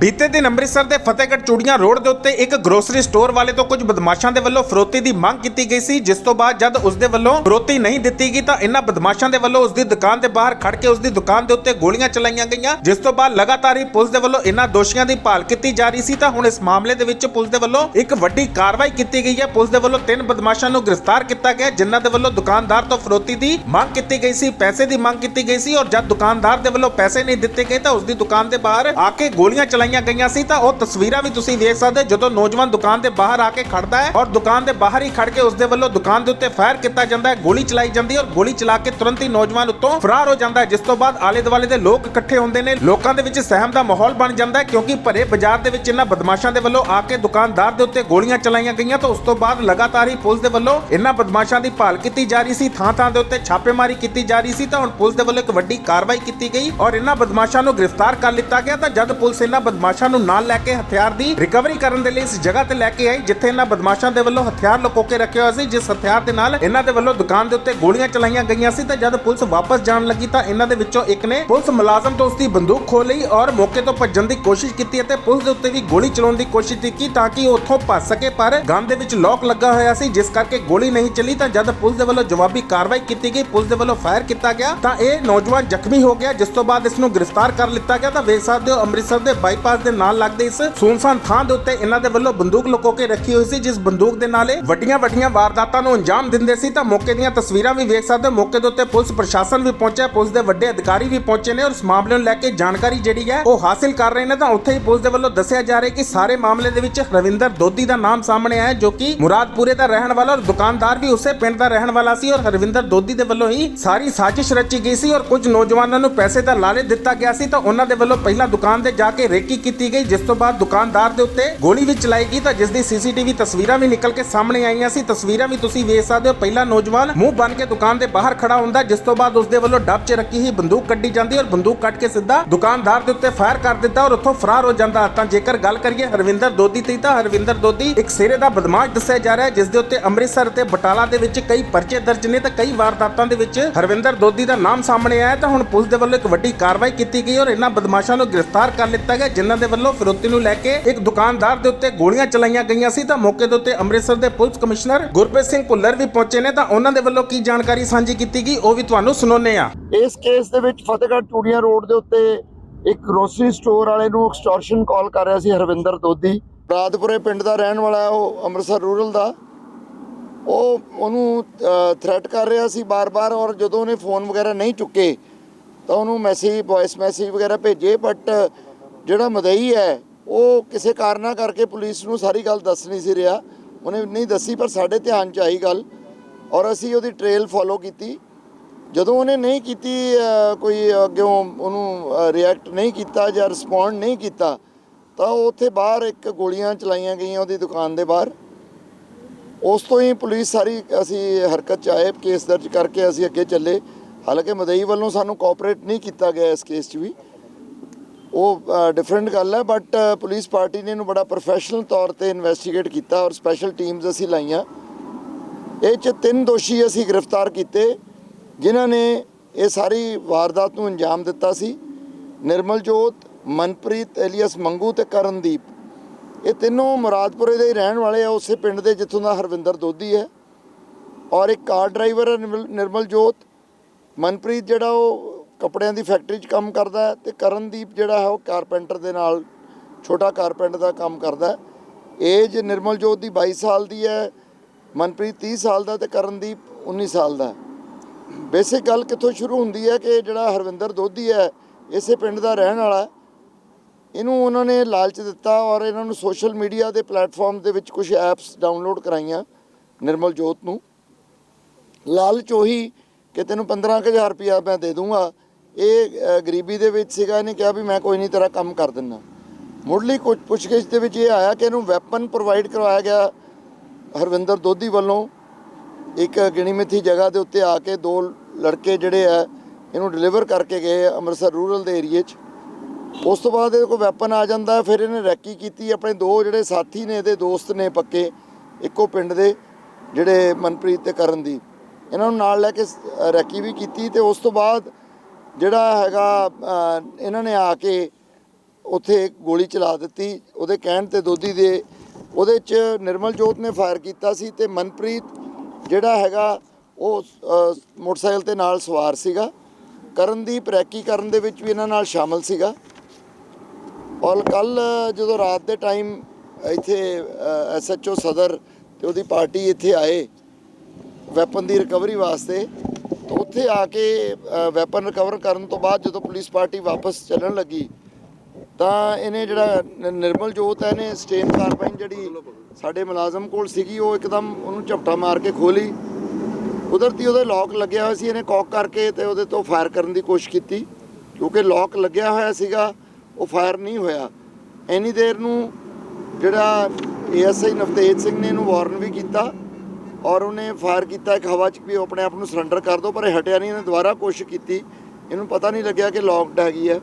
ਬੀਤੇ ਦਿਨ ਅੰਮ੍ਰਿਤਸਰ ਦੇ ਫਤਿਹਗੜ੍ਹ ਚੂੜੀਆਂ ਰੋਡ ਦੇ ਉੱਤੇ ਇੱਕ ਗਰੋਸਰੀ ਸਟੋਰ ਵਾਲੇ ਤੋਂ ਕੁਝ ਬਦਮਾਸ਼ਾਂ ਦੇ ਵੱਲੋਂ ਫਰੋਤੀ ਦੀ ਮੰਗ ਕੀਤੀ ਗਈ ਸੀ, ਜਿਸ ਤੋਂ ਬਾਅਦ ਜਦ ਉਸ ਦੇ ਵੱਲੋਂ ਫਰੋਤੀ ਨਹੀਂ ਦਿੱਤੀ ਗਈ ਤਾਂ ਇਹਨਾਂ ਬਦਮਾਸ਼ਾਂ ਦੇ ਵੱਲੋਂ ਉਸ ਦੀ ਦੁਕਾਨ ਦੇ ਬਾਹਰ ਖੜ ਕੇ ਉਸ ਦੀ ਦੁਕਾਨ ਦੇ ਉੱਤੇ ਗੋਲੀਆਂ ਚਲਾਈਆਂ ਗਈਆਂ, ਜਿਸ ਤੋਂ ਬਾਅਦ ਲਗਾਤਾਰ ਹੀ ਪੁਲਿਸ ਦੇ ਵੱਲੋਂ ਇਹਨਾਂ ਦੋਸ਼ੀਆਂ ਦੀ ਭਾਲ ਕੀਤੀ ਜਾ ਰਹੀ ਸੀ ਤਾਂ ਹੁਣ ਇਸ ਮਾਮਲੇ ਦੇ ਵਿੱਚ ਪੁਲਿਸ ਦੇ ਵੱਲੋਂ ਇੱਕ ਵੱਡੀ ਕਾਰਵਾਈ ਕੀਤੀ ਗਈ ਹੈ। ਪੁਲਿਸ ਦੇ ਵੱਲੋਂ ਤਿੰਨ ਬਦਮਾਸ਼ਾਂ ਨੂੰ ਗ੍ਰਿਫਤਾਰ ਕੀਤਾ ਗਿਆ, ਜਿਨ੍ਹਾਂ ਦੇ ਵੱਲੋਂ ਦੁਕਾਨਦਾਰ ਤੋਂ ਫਰੋਤੀ ਦੀ ਮੰਗ ਕੀਤੀ ਗਈ ਸੀ, ਪੈਸੇ ਦੀ ਮੰਗ ਕੀਤੀ ਗਈ ਸੀ ਔਰ ਜਦ ਦੁਕਾਨਦਾਰ ਦੇ ਵੱਲੋਂ ਪੈਸੇ ਨਹੀਂ ਦਿੱਤੇ ਗਏ ਤਾਂ ਉਸ ਦੀ ਦੁਕਾਨ ਦੇ ਬਾਹਰ ਆ ਕੇ ਗੋਲੀਆਂ ਚਲਾਈਆਂ ਗਈਆਂ ਸੀ, ਤਾਂ ਉਹ ਤਸਵੀਰਾਂ ਵੀ ਤੁਸੀਂ ਵੇਖ ਸਕਦੇ ਹੋ, ਜਦੋਂ ਨੌਜਵਾਨ ਦੁਕਾਨ ਦੇ ਬਾਹਰ ਆ ਕੇ ਖੜਦਾ ਹੈ ਔਰ ਦੁਕਾਨ ਦੇ ਬਾਹਰ ਹੀ ਖੜ ਕੇ ਉਸ ਦੇ ਵੱਲੋਂ ਦੁਕਾਨ ਦੇ ਉੱਤੇ ਫਾਇਰ ਕੀਤਾ ਜਾਂਦਾ ਹੈ, ਗੋਲੀ ਚਲਾਈ ਜਾਂਦੀ ਹੈ ਔਰ ਗੋਲੀ ਚਲਾ ਕੇ ਤੁਰੰਤ ਹੀ ਨੌਜਵਾਨ ਉੱਤੋਂ ਫਰਾਰ ਹੋ ਜਾਂਦਾ ਹੈ, ਜਿਸ ਤੋਂ ਬਾਅਦ ਆਲੇ ਦੁਆਲੇ ਦੇ ਲੋਕ ਇਕੱਠੇ ਹੁੰਦੇ ਨੇ, ਲੋਕਾਂ ਦੇ ਵਿੱਚ ਸਹਿਮ ਦਾ ਮਾਹੌਲ ਬਣ ਜਾਂਦਾ ਹੈ, ਕਿਉਂਕਿ ਭਰੇ ਬਾਜ਼ਾਰ ਦੇ ਵਿੱਚ ਇਹਨਾਂ ਬਦਮਾਸ਼ਾਂ ਦੇ ਵੱਲੋਂ ਆ ਕੇ ਦੁਕਾਨਦਾਰ ਦੇ ਉੱਤੇ ਗੋਲੀਆਂ ਚਲਾਈਆਂ ਗਈਆਂ, ਤਾਂ ਉਸ ਤੋਂ ਬਾਅਦ ਲਗਾਤਾਰ ਹੀ ਪੁਲਿਸ ਦੇ ਵੱਲੋਂ ਇਹਨਾਂ ਬਦਮਾਸ਼ਾਂ ਦੀ ਭਾਲ ਕੀਤੀ ਜਾ ਰਹੀ ਸੀ ਥਾਂ ਥਾਂ ਦੇ ਉੱਤੇ ਛਾਪੇਮਾਰੀ ਕੀਤੀ ਜਾ ਰਹੀ ਸੀ, ਤਾਂ ਹੁਣ ਪੁਲਿਸ ਦੇ ਵੱਲੋਂ ਇੱਕ ਵੱਡੀ ਕਾਰਵਾਈ ਕੀਤੀ ਗਈ ਔਰ ਇਹਨਾਂ ਬਦਮਾਸ਼ਾਂ ਨੂੰ ਗ੍ਰਿਫਤਾਰ ਕਰ ਲਿੱਤਾ ਗਿਆ, ਤਾਂ ਜਦ ਪੁਲਿਸ ਇਹਨਾਂ ਬਦਮਾਸ਼ਾਂ ਨੂੰ ਨਾਲ ਲੈ ਕੇ ਹਥਿਆਰ ਦੀ ਰਿਕਵਰੀ ਕਰਨ ਦੇ ਲਈ ਇਸ ਜਗ੍ਹਾ ਤੇ ਲੈ ਕੇ ਆਈ, ਜਿੱਥੇ ਇਹਨਾਂ ਬਦਮਾਸ਼ਾਂ ਦੇ ਵੱਲੋਂ ਹਥਿਆਰ ਲੁਕੋ ਕੇ ਰੱਖਿਆ ਹੋਇਆ ਸੀ, ਜਿਸ ਹਥਿਆਰ ਦੇ ਨਾਲ ਇਹਨਾਂ ਦੇ ਵੱਲੋਂ ਦੁਕਾਨ ਦੇ ਉੱਤੇ ਗੋਲੀਆਂ ਚਲਾਈਆਂ ਗਈਆਂ ਸੀ। ਤਾਂ ਜਦ ਪੁਲਿਸ ਵਾਪਸ ਜਾਣ ਲੱਗੀ, ਤਾਂ ਇਹਨਾਂ ਦੇ ਵਿੱਚੋਂ ਇੱਕ ਨੇ ਪੁਲਿਸ ਮੁਲਾਜ਼ਮ ਤੋਂ ਉਸ ਬੰਦੂਕ ਖੋਹ ਲਈ ਔਰ ਮੌਕੇ ਤੋਂ ਭੱਜਣ ਦੀ ਕੋਸ਼ਿਸ਼ ਕੀਤੀ ਅਤੇ ਪੁਲਿਸ ਦੇ ਉੱਤੇ ਵੀ ਗੋਲੀ ਚਲਾਉਣ ਦੀ ਕੋਸ਼ਿਸ਼ ਕੀਤੀ ਤਾਂ ਕਿ ਉਹ ਉੱਥੋਂ ਭੱਜ ਸਕੇ, ਪਰ ਗਨ ਦੇ ਵਿੱਚ ਲੋਕ ਲੱਗਾ ਹੋਇਆ ਸੀ, ਜਿਸ ਕਰਕੇ ਗੋਲੀ ਨਹੀਂ ਚੱਲੀ। ਤਾਂ ਜਦ ਪੁਲਿਸ ਦੇ ਵੱਲੋਂ ਜਵਾਬੀ ਕਾਰਵਾਈ ਕੀਤੀ ਗਈ, ਪੁਲਿਸ ਦੇ ਵੱਲੋਂ ਫਾਇਰ ਕੀਤਾ ਗਿਆ, ਤਾਂ ਇਹ ਨੌਜਵਾਨ ਜ਼ਖਮੀ ਹੋ ਗਿਆ, ਜਿਸ ਤੋਂ ਬਾਅਦ ਇਸ ਨੂੰ ਗ੍ਰਿਫਤਾਰ ਕਰ ਲਿੱਤਾ ਗਿਆ। ਤਾਂ ਵੇਖ ਸਕਦੇ ਹੋ ਅੰਮ੍ਰਿਤਸਰ ਦੇ ਬਾਈਪਾਸ ਦੇ ਨਾਲ ਲੱਗਦੇ ਇਸ ਸੁਨਸਾਨ ਥਾਂ ਦੇ ਉੱਤੇ ਇਹਨਾਂ ਦੇ ਵੱਲੋਂ ਬੰਦੂਕ ਲੁਕੋ ਕੇ ਰੱਖੀ ਹੋਈ ਸੀ, ਜਿਸ ਬੰਦੂਕ ਦੇ ਨਾਲ ਇਹ ਵੱਡੀਆਂ ਵੱਡੀਆਂ ਵਾਰਦਾਤਾਂ ਨੂੰ ਅੰਜਾਮ ਦਿੰਦੇ ਸੀ। ਤਾਂ ਮੌਕੇ ਦੀਆਂ ਤਸਵੀਰਾਂ ਵੀ ਵੇਖ ਸਕਦੇ ਹੋ। ਮੌਕੇ ਦੇ ਉੱਤੇ ਪੁਲਿਸ ਪ੍ਰਸ਼ਾਸਨ ਵੀ ਪਹੁੰਚਿਆ, ਪੁਲਿਸ ਦੇ ਵੱਡੇ ਅਧਿਕਾਰੀ ਵੀ ਪਹੁੰਚੇ ਨੇ ਔਰ ਇਸ ਮਾਮਲੇ ਨੂੰ ਲੈ ਕੇ ਜਾਣਕਾਰੀ ਜਿਹੜੀ ਹੈ ਉਹ ਹਾਸਿਲ ਕਰ ਰਹੇ ਨੇ। ਤਾਂ ਉੱਥੇ ਹੀ ਪੁਲਿਸ ਦੇ ਵੱਲੋਂ ਦੱਸਿਆ ਜਾ ਰਿਹਾ ਕਿ ਸਾਰੇ ਮਾਮਲੇ ਦੇ ਵਿੱਚ ਰਵਿੰਦਰ ਦੋਦੀ ਦਾ ਨਾਮ ਸਾਹਮਣੇ ਆਇਆ, ਜੋ ਕਿ ਮੁਰਾਦਪੁਰੇ ਦਾ ਰਹਿਣ ਵਾਲਾ ਔਰ ਦੁਕਾਨਦਾਰ ਵੀ ਉਸੇ ਪਿੰਡ ਦਾ ਰਹਿਣ ਵਾਲਾ ਸੀ ਔਰ ਹਰਵਿੰਦਰ ਦੋਦੀ ਦੇ ਵੱਲੋਂ ਹੀ ਸਾਰੀ ਸਾਜ਼ਿਸ਼ ਰਚੀ ਗਈ ਸੀ ਔਰ ਕੁਝ ਨੌਜਵਾਨਾਂ ਨੂੰ ਪੈਸੇ ਦਾ ਲਾਲਚ ਦਿੱਤਾ ਗਿਆ ਸੀ। ਤਾਂ ਉਹਨਾਂ ਦੇ ਵੱਲੋਂ ਪਹਿਲਾਂ ਦੁਕਾਨ ਤੇ ਜਾ ਕੇ ਰੇਕੀ ਕੀਤੀ ਗਈ। ਜਿਸ ਤੋਂ ਬਾਅਦ ਦੁਕਾਨਦਾਰ ਦੇ ਉੱਤੇ ਗੋਲੀ ਵੀ ਚਲਾਈ ਗਈ ਤਾਂ ਜਿਸ ਦੀ ਸੀਸੀਟੀਵੀ ਤਸਵੀਰਾਂ ਵੀ ਨਿਕਲ ਕੇ ਸਾਹਮਣੇ ਆਈਆਂ ਸੀ। ਤਸਵੀਰਾਂ ਵੀ ਤੁਸੀਂ ਵੇਖ ਸਕਦੇ ਹੋ। ਪਹਿਲਾ ਨੌਜਵਾਨ ਮੂੰਹ ਬਨ ਕੇ ਦੁਕਾਨ ਦੇ ਬਾਹਰ ਖੜਾ ਹੁੰਦਾ। ਜਿਸ ਤੋਂ ਬਾਅਦ ਉਸ ਦੇ ਵੱਲੋਂ ਡੱਬ 'ਚ ਰੱਖੀ ਹੀ ਬੰਦੂਕ ਕੱਢੀ ਜਾਂਦੀ ਔਰ ਬੰਦੂਕ ਕੱਢ ਕੇ ਸਿੱਧਾ ਦੁਕਾਨਦਾਰ ਦੇ ਉੱਤੇ ਫਾਇਰ ਕਰ ਦਿੱਤਾ ਔਰ ਉੱਥੋਂ ਫਰਾਰ ਹੋ ਜਾਂਦਾ। ਤਾਂ ਜੇਕਰ ਗੱਲ ਕਰੀਏ ਹਰਵਿੰਦਰ ਦੋਦੀ ਦੀ ਤਾਂ ਹਰਵਿੰਦਰ ਦੋਦੀ ਇੱਕ ਸਿਰੇ ਦਾ ਬਦਮਾਸ਼ ਦੱਸਿਆ ਜਾ ਰਿਹਾ ਹੈ, ਜਿਸ ਦੇ ਉੱਤੇ ਅੰਮ੍ਰਿਤਸਰ ਤੇ ਬਟਾਲਾ ਦੇ ਵਿੱਚ ਕਈ ਪਰਚੇ ਦਰਜ ਨੇ ਤੇ ਕਈ ਵਾਰਦਾਤਾਂ ਦੇ ਵਿੱਚ ਹਰਵਿੰਦਰ ਦੋਦੀ ਦਾ ਨਾਮ ਸਾਹਮਣੇ ਆਇਆ ਤਾਂ ਹੁਣ ਪੁਲਿਸ ਦੇ ਵੱਲੋਂ ਇੱਕ ਵੱਡੀ ਕਾਰਵਾਈ ਕੀਤੀ ਗਈ ਔਰ ਇਹਨਾਂ ਬਦਮਾਸ਼ਾਂ ਨੂੰ ਗ੍ਰਿਫਤਾਰ ਕਰ ਲਿੱਤਾ ਗਿਆ ਜਿਨ੍ਹਾਂ ਦੇ ਵੱਲੋਂ ਫਿਰੋਤੀ ਨੂੰ ਲੈ ਕੇ ਇੱਕ ਦੁਕਾਨਦਾਰ ਦੇ ਉੱਤੇ ਗੋਲੀਆਂ ਚਲਾਈਆਂ ਗਈਆਂ ਸੀ। ਤਾਂ ਮੌਕੇ ਦੇ ਉੱਤੇ ਅੰਮ੍ਰਿਤਸਰ ਦੇ ਪੁਲਿਸ ਕਮਿਸ਼ਨਰ ਗੁਰਪ੍ਰੀਤ ਸਿੰਘ ਭੁੱਲਰ ਵੀ ਪਹੁੰਚੇ ਨੇ। ਤਾਂ ਉਹਨਾਂ ਦੇ ਵੱਲੋਂ ਕੀ ਜਾਣਕਾਰੀ ਸਾਂਝੀ ਕੀਤੀ ਗਈ, ਉਹ ਵੀ ਤੁਹਾਨੂੰ ਸੁਣਾਉਂਦੇ ਆ ਇਸ ਕੇਸ ਦੇ ਵਿੱਚ ਫਤਿਹਗੜ੍ਹ ਚੂੜੀਆਂ ਰੋਡ ਦੇ ਉੱਤੇ ਇੱਕ ਗਰੋਸਰੀ ਸਟੋਰ ਵਾਲੇ ਨੂੰ ਐਕਸਟੋਰਸ਼ਨ ਕਾਲ ਕਰ ਰਿਹਾ ਸੀ ਹਰਵਿੰਦਰ ਦੋਦੀ ਰਾਦਪੁਰੇ ਪਿੰਡ ਦਾ ਰਹਿਣ ਵਾਲਾ ਹੈ, ਉਹ ਅੰਮ੍ਰਿਤਸਰ ਰੂਰਲ ਦਾ। ਉਹ ਉਹਨੂੰ ਥ੍ਰੈਟ ਕਰ ਰਿਹਾ ਸੀ ਬਾਰ-ਬਾਰ ਔਰ ਜਦੋਂ ਉਹਨੇ ਫੋਨ ਵਗੈਰਾ ਨਹੀਂ ਚੁੱਕੇ, ਤਾਂ ਉਹਨੂੰ ਮੈਸੇਜ ਵੌਇਸ ਮੈਸੇਜ ਵਗੈਰਾ ਭੇਜੇ ਬਟ ਜਿਹੜਾ ਮਦਈ ਹੈ, ਉਹ ਕਿਸੇ ਕਾਰਨਾ ਕਰਕੇ ਪੁਲਿਸ ਨੂੰ ਸਾਰੀ ਗੱਲ ਦੱਸ ਨਹੀਂ ਸੀ ਰਿਹਾ। ਉਹਨੇ ਨਹੀਂ ਦੱਸੀ, ਪਰ ਸਾਡੇ ਧਿਆਨ 'ਚ ਆਈ ਗੱਲ। ਔਰ ਅਸੀਂ ਉਹਦੀ ਟ੍ਰੇਲ ਫੋਲੋ ਕੀਤੀ। ਜਦੋਂ ਉਹਨੇ ਨਹੀਂ ਕੀਤੀ ਕੋਈ ਅੱਗਿਓਂ ਉਹਨੂੰ ਰਿਐਕਟ ਨਹੀਂ ਕੀਤਾ ਜਾਂ ਰਿਸਪੌਂਡ ਨਹੀਂ ਕੀਤਾ, ਤਾਂ ਉਹ ਉੱਥੇ ਬਾਹਰ ਇੱਕ ਗੋਲੀਆਂ ਚਲਾਈਆਂ ਗਈਆਂ ਉਹਦੀ ਦੁਕਾਨ ਦੇ ਬਾਹਰ। ਉਸ ਤੋਂ ਹੀ ਪੁਲਿਸ ਸਾਰੀ ਅਸੀਂ ਹਰਕਤ ਚ ਆਏ, ਕੇਸ ਦਰਜ ਕਰਕੇ ਅਸੀਂ ਅੱਗੇ ਚੱਲੇ। ਹਾਲਾਂਕਿ ਮਦਈ ਵੱਲੋਂ ਸਾਨੂੰ ਕੋਆਪਰੇਟ ਨਹੀਂ ਕੀਤਾ ਗਿਆ ਇਸ ਕੇਸ 'ਚ ਵੀ। ਉਹ ਡਿਫਰੈਂਟ ਗੱਲ ਹੈ ਬਟ ਪੁਲਿਸ ਪਾਰਟੀ ਨੇ ਇਹਨੂੰ ਬੜਾ ਪ੍ਰੋਫੈਸ਼ਨਲ ਤੌਰ ਤੇ ਇਨਵੈਸਟੀਗੇਟ ਕੀਤਾ ਔਰ ਸਪੈਸ਼ਲ ਟੀਮਸ ਅਸੀਂ ਲਾਈਆਂ। ਇਹ ਚ ਤਿੰਨ ਦੋਸ਼ੀ ਅਸੀਂ ਗ੍ਰਿਫਤਾਰ ਕੀਤੇ, ਜਿਨ੍ਹਾਂ ਨੇ ਇਹ ਸਾਰੀ ਵਾਰਦਾਤ ਨੂੰ ਅੰਜਾਮ ਦਿੱਤਾ ਸੀ। ਨਿਰਮਲ ਜੋਤ ਮਨਪ੍ਰੀਤ, ਐਲੀਅਸ ਮੰਗੂ ਤੇ ਕਰਨਦੀਪ। ਇਹ ਤਿੰਨੋਂ ਮੁਰਾਦਪੁਰੇ ਦੇ ਹੀ ਰਹਿਣ ਵਾਲੇ ਆ, ਉਸੇ ਪਿੰਡ ਦੇ ਜਿੱਥੋਂ ਦਾ ਹਰਵਿੰਦਰ ਦੋਧੀ ਹੈ। ਔਰ ਇੱਕ ਕਾਰ ਡਰਾਈਵਰ ਹੈ ਨਿਰਮਲ- ਨਿਰਮਲ ਜੋਤ ਮਨਪ੍ਰੀਤ ਜਿਹੜਾ ਉਹ ਕੱਪੜਿਆਂ ਦੀ ਫੈਕਟਰੀ 'ਚ ਕੰਮ ਕਰਦਾ ਹੈ ਤੇ ਕਰਨਦੀਪ ਜਿਹੜਾ ਹੈ ਉਹ ਕਾਰਪੈਂਟਰ ਦੇ ਨਾਲ, ਛੋਟਾ ਕਾਰਪੈਂਟਰ ਦਾ ਕੰਮ ਕਰਦਾ ਏਜ ਨਿਰਮਲ ਜੋਤ ਦੀ 22 ਸਾਲ ਦੀ ਹੈ, ਮਨਪ੍ਰੀਤ 30 ਸਾਲ ਦਾ ਤੇ ਕਰਨਦੀਪ 19 ਸਾਲ ਦਾ ਬੇਸਿਕ ਗੱਲ ਕਿੱਥੋਂ ਸ਼ੁਰੂ ਹੁੰਦੀ ਹੈ ਕਿ ਜਿਹੜਾ ਹਰਵਿੰਦਰ ਦੋਧੀ ਹੈ, ਇਸੇ ਪਿੰਡ ਦਾ ਰਹਿਣ ਵਾਲਾ ਇਹਨੂੰ ਉਹਨਾਂ ਨੇ ਲਾਲਚ ਦਿੱਤਾ ਔਰ ਇਹਨਾਂ ਨੂੰ ਸੋਸ਼ਲ ਮੀਡੀਆ ਦੇ ਪਲੇਟਫਾਰਮ ਦੇ ਵਿੱਚ ਕੁਝ ਐਪਸ ਡਾਊਨਲੋਡ ਕਰਾਈਆਂ ਨਿਰਮਲ ਜੋਤ ਨੂੰ। ਲਾਲਚ ਉਹੀ ਕਿ ਤੈਨੂੰ 15000 ਰੁਪਇਆ ਮੈਂ ਦੇ ਦੂੰਗਾ ਇਹ ਗਰੀਬੀ ਦੇ ਵਿੱਚ ਸੀਗਾ, ਇਹਨੇ ਕਿਹਾ ਵੀ ਮੈਂ ਕੋਈ ਨਹੀਂ, ਤੇਰਾ ਕੰਮ ਕਰ ਦਿੰਦਾ। ਮੁੱਢਲੀ ਕੁਝ ਪੁੱਛਗਿੱਛ ਦੇ ਵਿੱਚ ਇਹ ਆਇਆ ਕਿ ਇਹਨੂੰ ਵੈਪਨ ਪ੍ਰੋਵਾਈਡ ਕਰਵਾਇਆ ਗਿਆ ਹਰਵਿੰਦਰ ਦੋਧੀ ਵੱਲੋਂ। ਇੱਕ ਗਿਣੀ ਮਿੱਥੀ ਜਗ੍ਹਾ ਦੇ ਉੱਤੇ ਆ ਕੇ ਦੋ ਲੜਕੇ ਜਿਹੜੇ ਆ, ਇਹਨੂੰ ਡਿਲੀਵਰ ਕਰਕੇ ਗਏ ਅੰਮ੍ਰਿਤਸਰ ਰੂਰਲ ਦੇ ਏਰੀਏ 'ਚ। ਉਸ ਤੋਂ ਬਾਅਦ ਇਹਦੇ ਕੋਲ ਵੈਪਨ ਆ ਜਾਂਦਾ, ਫਿਰ ਇਹਨੇ ਰੈਕੀ ਕੀਤੀ, ਆਪਣੇ ਦੋ ਜਿਹੜੇ ਸਾਥੀ ਨੇ, ਇਹਦੇ ਦੋਸਤ ਨੇ ਪੱਕੇ, ਇੱਕੋ ਪਿੰਡ ਦੇ, ਜਿਹੜੇ ਮਨਪ੍ਰੀਤ ਤੇ ਕਰਨਦੀਪ ਇਹਨਾਂ ਨੂੰ ਨਾਲ ਲੈ ਕੇ ਰੈਕੀ ਵੀ ਕੀਤੀ ਤੇ ਉਸ ਤੋਂ ਬਾਅਦ ਜਿਹੜਾ ਹੈਗਾ ਇਹਨਾਂ ਨੇ ਆ ਕੇ ਉੱਥੇ ਗੋਲੀ ਚਲਾ ਦਿੱਤੀ। ਉਹਦੇ ਕਹਿਣ ਤੇ ਦੋਦੀ ਦੇ, ਉਹਦੇ ਚ ਨਿਰਮਲ ਜੋਤ ਨੇ ਫਾਇਰ ਕੀਤਾ ਸੀ ਤੇ ਮਨਪ੍ਰੀਤ ਜਿਹੜਾ ਹੈਗਾ, ਉਹ ਮੋਟਰਸਾਈਕਲ ਤੇ ਨਾਲ ਸਵਾਰ ਸੀਗਾ। ਕਰਨਦੀਪ ਰੈਕੀ ਕਰਨ ਦੇ ਵਿੱਚ ਵੀ ਇਹਨਾਂ ਨਾਲ ਸ਼ਾਮਲ ਸੀਗਾ। ਔਰ ਕੱਲ ਜਦੋਂ ਰਾਤ ਦੇ ਟਾਈਮ ਇੱਥੇ ਐਸਐਚਓ ਸਦਰ ਤੇ ਉਹਦੀ ਪਾਰਟੀ ਇੱਥੇ ਆਏ, ਵੈਪਨ ਦੀ ਰਿਕਵਰੀ ਵਾਸਤੇ ਤਾਂ ਉੱਥੇ ਆ ਕੇ ਵੈਪਨ ਰਿਕਵਰ ਕਰਨ ਤੋਂ ਬਾਅਦ ਜਦੋਂ ਪੁਲਿਸ ਪਾਰਟੀ ਵਾਪਸ ਚੱਲਣ ਲੱਗੀ, ਤਾਂ ਇਹਨੇ ਜਿਹੜਾ ਨਿਰਮਲ ਜੋਤ ਹੈ, ਇਹਨੇ ਸਟੇਨ ਕਾਰਬਾਈਨ ਜਿਹੜੀ ਸਾਡੇ ਮੁਲਾਜ਼ਮ ਕੋਲ ਸੀਗੀ, ਉਹ ਇੱਕਦਮ ਉਹਨੂੰ ਝਪਟਾ ਮਾਰ ਕੇ ਖੋਲੀ ਕੁਦਰਤੀ ਉਹਦੇ ਲੋਕ ਲੱਗਿਆ ਹੋਇਆ ਸੀ, ਇਹਨੇ ਕੌਕ ਕਰਕੇ ਤੇ ਉਹਦੇ ਤੋਂ ਫਾਇਰ ਕਰਨ ਦੀ ਕੋਸ਼ਿਸ਼ ਕੀਤੀ। ਕਿਉਂਕਿ ਲੋਕ ਲੱਗਿਆ ਹੋਇਆ ਸੀਗਾ, ਉਹ ਫਾਇਰ ਨਹੀਂ ਹੋਇਆ। ਐਨੀ ਦੇਰ ਨੂੰ ਜਿਹੜਾ ਏਐਸਆਈ ਨਵਤੇਜ ਸਿੰਘ ਨੇ ਇਹਨੂੰ ਵਾਰਨ ਵੀ ਕੀਤਾ। ਔਰ ਉਹਨੇ ਫਾਇਰ ਕੀਤਾ, ਇੱਕ ਹਵਾ 'ਚ ਵੀ ਉਹ ਆਪਣੇ ਆਪ ਨੂੰ ਸਰੈਂਡਰ ਕਰ ਦੋ, ਪਰ ਇਹ ਹਟਿਆ ਨਹੀਂ ਇਹਨੇ ਦੁਬਾਰਾ ਕੋਸ਼ਿਸ਼ ਕੀਤੀ। ਇਹਨੂੰ ਪਤਾ ਨਹੀਂ ਲੱਗਿਆ ਕਿ ਲੌਕਡ ਹੈਗੀ ਹੈ।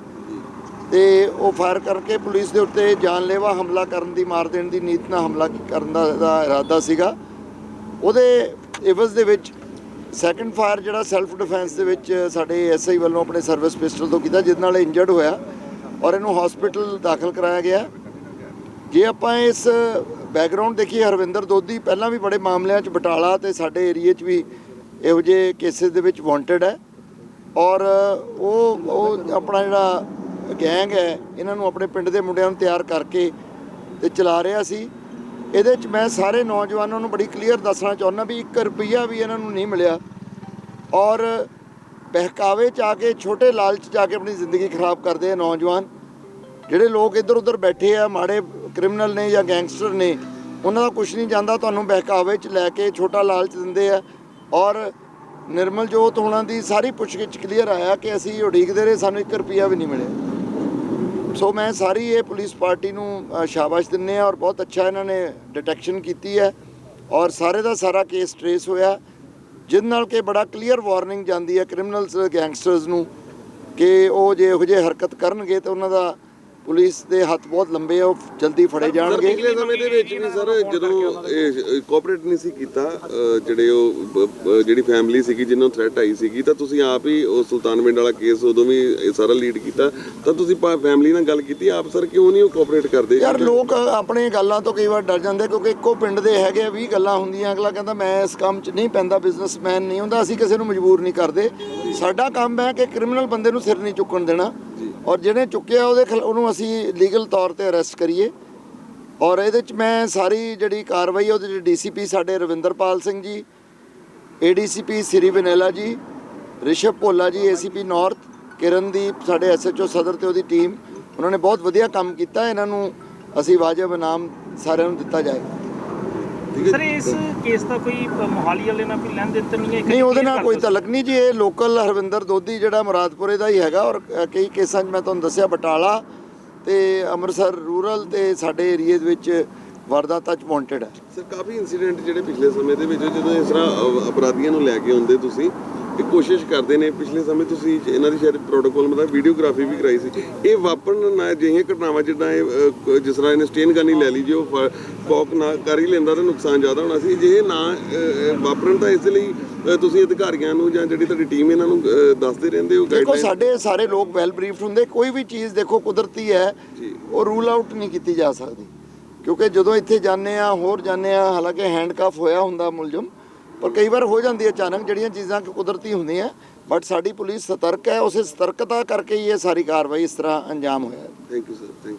ਤੇ ਉਹ ਫਾਇਰ ਕਰਕੇ ਪੁਲਿਸ ਦੇ ਉੱਤੇ ਜਾਨਲੇਵਾ ਹਮਲਾ ਕਰਨ ਦੀ, ਮਾਰ ਦੇਣ ਦੀ ਨੀਤ ਨਾਲ ਹਮਲਾ ਕਰਨ ਦਾ ਇਹਦਾ ਇਰਾਦਾ ਸੀਗਾ। ਉਹਦੇ ਇਵਜ਼ ਦੇ ਵਿੱਚ ਸੈਕੰਡ ਫਾਇਰ ਜਿਹੜਾ ਸੈਲਫ ਡਿਫੈਂਸ ਦੇ ਵਿੱਚ ਸਾਡੇ ਐਸਆਈ ਵੱਲੋਂ ਆਪਣੇ ਸਰਵਿਸ ਪਿਸਟਲ ਤੋਂ ਕੀਤਾ ਜਿਸ ਨਾਲ ਇੰਜਰਡ ਹੋਇਆ। ਔਰ ਇਹਨੂੰ ਹਸਪੀਟਲ ਦਾਖਲ ਕਰਾਇਆ ਗਿਆ। ਜੇ ਆਪਾਂ ਇਸ ਬੈਕਗ੍ਰਾਉਂਡ ਦੇਖੀਏ ਹਰਵਿੰਦਰ ਦੋਦੀ ਪਹਿਲਾਂ ਵੀ ਬੜੇ ਮਾਮਲਿਆਂ 'ਚ ਬਟਾਲਾ ਤੇ ਸਾਡੇ ਏਰੀਏ 'ਚ ਵੀ ਇਹੋ ਜਿਹੇ ਕੇਸਿਸ ਦੇ ਵਿੱਚ ਵਾਂਟਡ ਹੈ। ਔਰ ਉਹ ਉਹ ਆਪਣਾ ਜਿਹੜਾ ਗੈਂਗ ਹੈ, ਇਹਨਾਂ ਨੂੰ ਆਪਣੇ ਪਿੰਡ ਦੇ ਮੁੰਡਿਆਂ ਨੂੰ ਤਿਆਰ ਕਰਕੇ ਤੇ ਚਲਾ ਰਿਹਾ ਸੀ। ਇਹਦੇ 'ਚ ਮੈਂ ਸਾਰੇ ਨੌਜਵਾਨਾਂ ਨੂੰ ਬੜੀ ਕਲੀਅਰ ਦੱਸਣਾ ਚਾਹੁੰਦਾ ਵੀ 1 ਰੁਪਈਆ ਵੀ ਇਹਨਾਂ ਨੂੰ ਨਹੀਂ ਮਿਲਿਆ। ਔਰ ਬਹਿਕਾਵੇ 'ਚ ਆ ਕੇ, ਛੋਟੇ ਲਾਲਚ 'ਚ ਆ ਕੇ ਆਪਣੀ ਜ਼ਿੰਦਗੀ ਖਰਾਬ ਕਰਦੇ ਆ ਨੌਜਵਾਨ। ਜਿਹੜੇ ਲੋਕ ਇੱਧਰ ਉੱਧਰ ਬੈਠੇ ਆ, ਮਾੜੇ ਕ੍ਰਿਮੀਨਲ ਨੇ ਜਾਂ ਗੈਂਗਸਟਰ ਨੇ, ਉਹਨਾਂ ਦਾ ਕੁਝ ਨਹੀਂ ਜਾਂਦਾ, ਤੁਹਾਨੂੰ ਬਹਿਕਾਵੇ 'ਚ ਲੈ ਕੇ ਛੋਟਾ ਲਾਲਚ ਦਿੰਦੇ ਆ। ਔਰ ਨਿਰਮਲ ਜੋਤ ਹੋਣਾ ਦੀ ਸਾਰੀ ਪੁੱਛਗਿੱਛ ਕਲੀਅਰ ਆਇਆ ਕਿ ਅਸੀਂ ਉਡੀਕਦੇ ਰਹੇ, ਸਾਨੂੰ 1 ਰੁਪਿਆ ਵੀ ਨਹੀਂ ਮਿਲਿਆ। ਸੋ ਮੈਂ ਸਾਰੀ ਇਹ ਪੁਲਿਸ ਪਾਰਟੀ ਨੂੰ ਸ਼ਾਬਾਸ਼ ਦਿੰਨੇ ਆ ਔਰ ਬਹੁਤ ਅੱਛਾ ਇਹਨਾਂ ਨੇ ਡਿਟੈਕਸ਼ਨ ਕੀਤੀ ਹੈ। ਔਰ ਸਾਰੇ ਦਾ ਸਾਰਾ ਕੇਸ ਟਰੇਸ ਹੋਇਆ ਜਿਹਦੇ ਨਾਲ ਕਿ ਬੜਾ ਕਲੀਅਰ ਵਾਰਨਿੰਗ ਜਾਂਦੀ ਹੈ ਕ੍ਰਿਮੀਨਲਸ, ਗੈਂਗਸਟਰਸ ਨੂੰ ਕਿ ਉਹ ਜੇ ਇਹੋ ਜਿਹੇ ਹਰਕਤ ਕਰਨਗੇ ਤਾਂ ਉਹਨਾਂ ਦਾ ਪੁਲਿਸ ਦੇ ਹੱਥ ਬਹੁਤ ਲੰਬੇ ਆ ਉਹ ਜਲਦੀ ਫੜੇ ਜਾਣਗੇ। ਪਿਛਲੇ ਸਮੇਂ ਦੇ ਵਿੱਚ ਵੀ ਸਰ ਜਦੋਂ ਇਹ ਕੋਆਪਰੇਟ ਨਹੀਂ ਸੀ ਕੀਤਾ ਜਿਹੜੇ ਉਹ ਜਿਹੜੀ ਫੈਮਿਲੀ ਸੀਗੀ ਜਿਹਨੂੰ ਥ੍ਰੈਟ ਆਈ ਸੀਗੀ ਤਾਂ ਤੁਸੀਂ ਆਪ ਹੀ ਉਹ ਸੁਲਤਾਨਵਿੰਡ ਵਾਲਾ ਕੇਸ ਉਦੋਂ ਵੀ ਇਹ ਸਾਰਾ ਲੀਡ ਕੀਤਾ ਤਾਂ ਤੁਸੀਂ ਫੈਮਿਲੀ ਨਾਲ ਗੱਲ ਕੀਤੀ ਆਪ ਸਰ ਕਿਉਂ ਨਹੀਂ ਉਹ ਕੋਆਪਰੇਟ ਕਰਦੇ? ਯਾਰ ਲੋਕ ਆਪਣੇ ਗੱਲਾਂ ਤੋਂ ਕਈ ਵਾਰ ਡਰ ਜਾਂਦੇ ਕਿਉਂਕਿ ਇੱਕੋ ਪਿੰਡ ਦੇ ਹੈਗੇ 20 ਗੱਲਾਂ ਹੁੰਦੀਆਂ ਅਗਲਾ ਕਹਿੰਦਾ ਮੈਂ ਇਸ ਕੰਮ 'ਚ ਨਹੀਂ ਪੈਂਦਾ ਬਿਜ਼ਨਸਮੈਨ ਨਹੀਂ ਹੁੰਦਾ ਅਸੀਂ ਕਿਸੇ ਨੂੰ ਮਜਬੂਰ ਨਹੀਂ ਕਰਦੇ। ਸਾਡਾ ਕੰਮ ਹੈ ਕਿ ਕ੍ਰਿਮੀਨਲ ਬੰਦੇ ਨੂੰ ਸਿਰ ਨਹੀਂ ਚੁੱਕਣ ਦੇਣਾ। ਔਰ ਜਿਹਨੇ ਚੁੱਕਿਆ ਉਹਦੇ ਖਿਲਾ- ਉਹਨੂੰ ਅਸੀਂ ਲੀਗਲ ਤੌਰ ਤੇ ਅਰੈਸਟ ਕਰੀਏ। ਔਰ ਇਹਦੇ 'ਚ ਮੈਂ ਸਾਰੀ ਜਿਹੜੀ ਕਾਰਵਾਈ ਉਹਦੇ 'ਚ ਡੀਸੀਪੀ ਸਾਡੇ ਰਵਿੰਦਰਪਾਲ ਸਿੰਘ ਜੀ, ਏਡੀਸੀਪੀ ਸ੍ਰੀ ਵਿਨੇਲਾ ਜੀ, ਰਿਸ਼ਵ ਭੋਲਾ ਜੀ, ਏਸੀਪੀ ਨਾਰਥ, ਕਿਰਨਦੀਪ ਸਾਡੇ ਐਸਐਚਓ ਸਦਰ ਤੇ ਉਹਦੀ ਟੀਮ, ਉਹਨਾਂ ਨੇ ਬਹੁਤ ਵਧੀਆ ਕੰਮ ਕੀਤਾ। ਇਹਨਾਂ ਨੂੰ ਅਸੀਂ ਵਾਜਬ ਇਨਾਮ ਸਾਰਿਆਂ ਨੂੰ ਦਿੱਤਾ ਜਾਏਗਾ ਸਰ ਇਸ ਕੇਸ ਦਾ ਕੋਈ ਮੋਹਾਲੀ ਵਾਲੇ ਨਾਲ ਕੋਈ ਲੈਣ ਦੇਣ ਤਾਂ ਨਹੀਂ ਹੈ? ਨਹੀਂ ਉਹਦੇ ਨਾਲ ਕੋਈ ਤਲਕ ਨਹੀਂ ਜੀ ਇਹ ਲੋਕਲ ਹਰਵਿੰਦਰ ਦੋਦੀ ਜਿਹੜਾ ਮੁਰਾਦਪੁਰੇ ਦਾ ਹੀ ਹੈਗਾ ਔਰ ਕਈ ਕੇਸਾਂ 'ਚ ਮੈਂ ਤੁਹਾਨੂੰ ਦੱਸਿਆ ਬਟਾਲਾ ਤੇ ਅੰਮ੍ਰਿਤਸਰ ਰੂਰਲ ਤੇ ਸਾਡੇ ਏਰੀਏ ਦੇ ਵਿੱਚ ਵਾਰਦਾਤਾਂ 'ਚ ਵਾਂਟਡ ਹੈ। ਸਰ ਕਾਫੀ ਇਨਸੀਡੈਂਟ ਜਿਹੜੇ ਪਿਛਲੇ ਸਮੇਂ ਦੇ ਵਿੱਚ ਜਦੋਂ ਇਸ ਤਰ੍ਹਾਂ ਅਪਰਾਧੀਆਂ ਨੂੰ ਲੈ ਕੇ ਆਉਂਦੇ ਤੁਸੀਂ ਇਹ ਕੋਸ਼ਿਸ਼ ਕਰਦੇ ਨੇ ਪਿਛਲੇ ਸਮੇਂ ਤੁਸੀਂ ਇਹਨਾਂ ਦੀ ਸ਼ਾਇਦ ਪ੍ਰੋਟੋਕਾਲ ਮਤਲਬ ਵੀਡੀਓਗ੍ਰਾਫੀ ਵੀ ਕਰਾਈ ਸੀ। ਇਹ ਵਾਪਰਨ ਨਾ ਅਜਿਹੀਆਂ ਘਟਨਾਵਾਂ ਜਿੱਦਾਂ ਇਹ ਜਿਸ ਤਰ੍ਹਾਂ ਇਹਨੇ ਸਟੇਨ ਗਨ ਹੀ ਲੈ ਲਈ ਜੇ ਉਹ ਫੌਕ ਨਾ ਕਰ ਹੀ ਲੈਂਦਾ ਤਾਂ ਨੁਕਸਾਨ ਜ਼ਿਆਦਾ ਹੋਣਾ ਸੀ। ਜੇ ਇਹ ਨਾ ਵਾਪਰਨ ਤਾਂ ਇਸ ਲਈ ਤੁਸੀਂ ਅਧਿਕਾਰੀਆਂ ਨੂੰ ਜਾਂ ਜਿਹੜੀ ਤੁਹਾਡੀ ਟੀਮ ਇਹਨਾਂ ਨੂੰ ਦੱਸਦੇ ਰਹਿੰਦੇ ਹੋ ਦੇਖੋ ਸਾਡੇ ਸਾਰੇ ਲੋਕ ਵੈਲ ਬਰੀਫਡ ਹੁੰਦੇ ਕੋਈ ਵੀ ਚੀਜ਼ ਦੇਖੋ ਕੁਦਰਤੀ ਹੈ। ਉਹ ਰੂਲ ਆਊਟ ਨਹੀਂ ਕੀਤੀ ਜਾ ਸਕਦੀ। ਕਿਉਂਕਿ ਜਦੋਂ ਇੱਥੇ ਜਾਂਦੇ ਆ, ਹੋਰ ਜਾਂਦੇ ਆ, ਹਾਲਾਂਕਿ ਹੈਂਡਕਾਫ ਹੋਇਆ ਹੁੰਦਾ ਮੁਲਜ਼ਮ, ਪਰ ਕਈ ਵਾਰ ਹੋ ਜਾਂਦੀ ਹੈ ਅਚਾਨਕ ਜਿਹੜੀਆਂ ਚੀਜ਼ਾਂ ਕਿ ਕੁਦਰਤੀ ਹੁੰਦੀਆਂ ਬਟ ਸਾਡੀ ਪੁਲਿਸ ਸਤਰਕ ਹੈ, ਉਸੇ ਸਤਰਕਤਾ ਕਰਕੇ ਹੀ ਇਹ ਸਾਰੀ ਕਾਰਵਾਈ ਇਸ ਤਰ੍ਹਾਂ ਅੰਜਾਮ ਹੋਇਆ। Thank you sir thank you